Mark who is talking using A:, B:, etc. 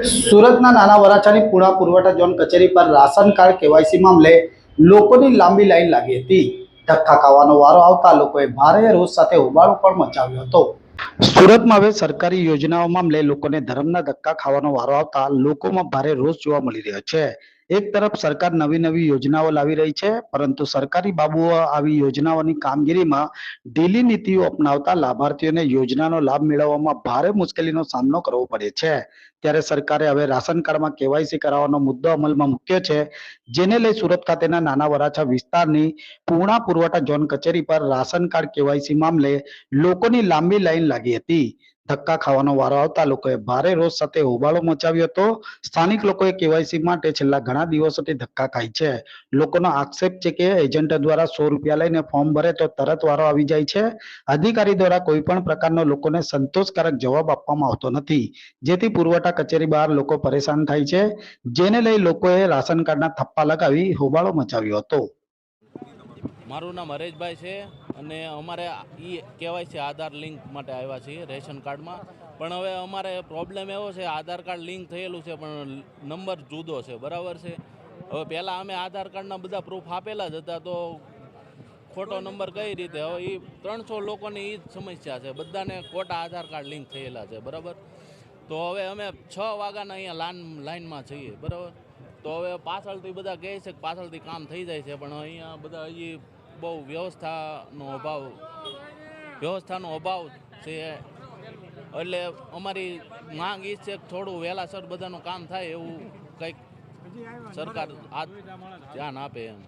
A: સુરતના નાના વરાછાની પુણા પુરવઠા ઝોન કચેરી પર રાશન કાર્ડ કેવાયસી મામલે લોકોની લાંબી લાઈન લાગી હતી. ધક્કા ખાવાનો વારો આવતા લોકોએ ભારે રોષ સાથે હોબાળો પણ મચાવ્યો હતો. સુરતમાં હવે સરકારી યોજનાઓ મામલે લોકોને ધર્મના ધક્કા ખાવાનો વારો આવતા લોકોમાં ભારે રોષ જોવા મળી રહ્યો છે. એક તરફ સરકાર નવી નવી યોજનાઓ લાવી રહી છે, પરંતુ સરકારી બાબુઓ આવી યોજનાઓની કામગીરીમાં ઢીલી નીતિઓ અપનાવતા લાભાર્થીઓને યોજનાનો લાભ મેળવવામાં ભારે મુશ્કેલીનો સામનો કરવો પડે છે. ત્યારે સરકારે હવે રાશન કાર્ડમાં કેવાયસી કરાવવાનો મુદ્દો અમલમાં મૂક્યો છે, જેને લઈ સુરત ખાતેના નાના વરાછા વિસ્તારની પૂર્ણા પુરવઠા ઝોન કચેરી પર રાશન કાર્ડ કેવાયસી મામલે લોકોની લાંબી લાઈન લાગી હતી. ધક્કા ખાવાનો વારો આવતા લોકોએ ભારે રોષ સાથે હોબાળો મચાવ્યો હતો. સ્થાનિક લોકોએ કેવાયસી માટે છેલ્લા ઘણા દિવસોથી ધક્કા ખાય છે. લોકોનો આક્ષેપ છે કે એજન્ટ દ્વારા સો રૂપિયા લઈને ફોર્મ ભરે તો તરત વારો આવી જાય છે. અધિકારી દ્વારા કોઈ પણ પ્રકારનો લોકોને સંતોષકારક જવાબ આપવામાં આવતો નથી. જેથી પુરવઠા કચેરી બહાર લોકો પરેશાન થાય છે. જેને લઈ લોકોએ રાશન કાર્ડના થપ્પા લગાવી હોબાળો મચાવ્યો હતો.
B: મારું નામ હરેશભાઈ છે. અને અમારે એ કહેવાય છે આધાર લિંક માટે આવ્યા છીએ રેશન કાર્ડમાં. પણ હવે અમારે પ્રોબ્લેમ એવો છે, આધાર કાર્ડ લિંક થયેલું છે, પણ નંબર જુદો છે, બરાબર છે? હવે પહેલાં અમે આધાર કાર્ડના બધા પ્રૂફ આપેલા જ હતા, તો ખોટો નંબર કઈ રીતે? હવે એ ત્રણસો લોકોની એ જ સમસ્યા છે, બધાને ખોટા આધાર કાર્ડ લિંક થયેલા છે, બરાબર? તો હવે અમે છ વાગ્યાના અહીંયા લાઈન લાઈનમાં છીએ, બરાબર? તો હવે પાછળથી બધા કહે છે કે પાછળથી કામ થઈ જાય છે, પણ અહીંયા બધા હજી બહુ વ્યવસ્થાનો અભાવ વ્યવસ્થાનો અભાવ છે. એટલે અમારી માંગ એ છે કે થોડું વહેલાસર બધાનું કામ થાય એવું કંઈક સરકાર આ ધ્યાન આપે એમ.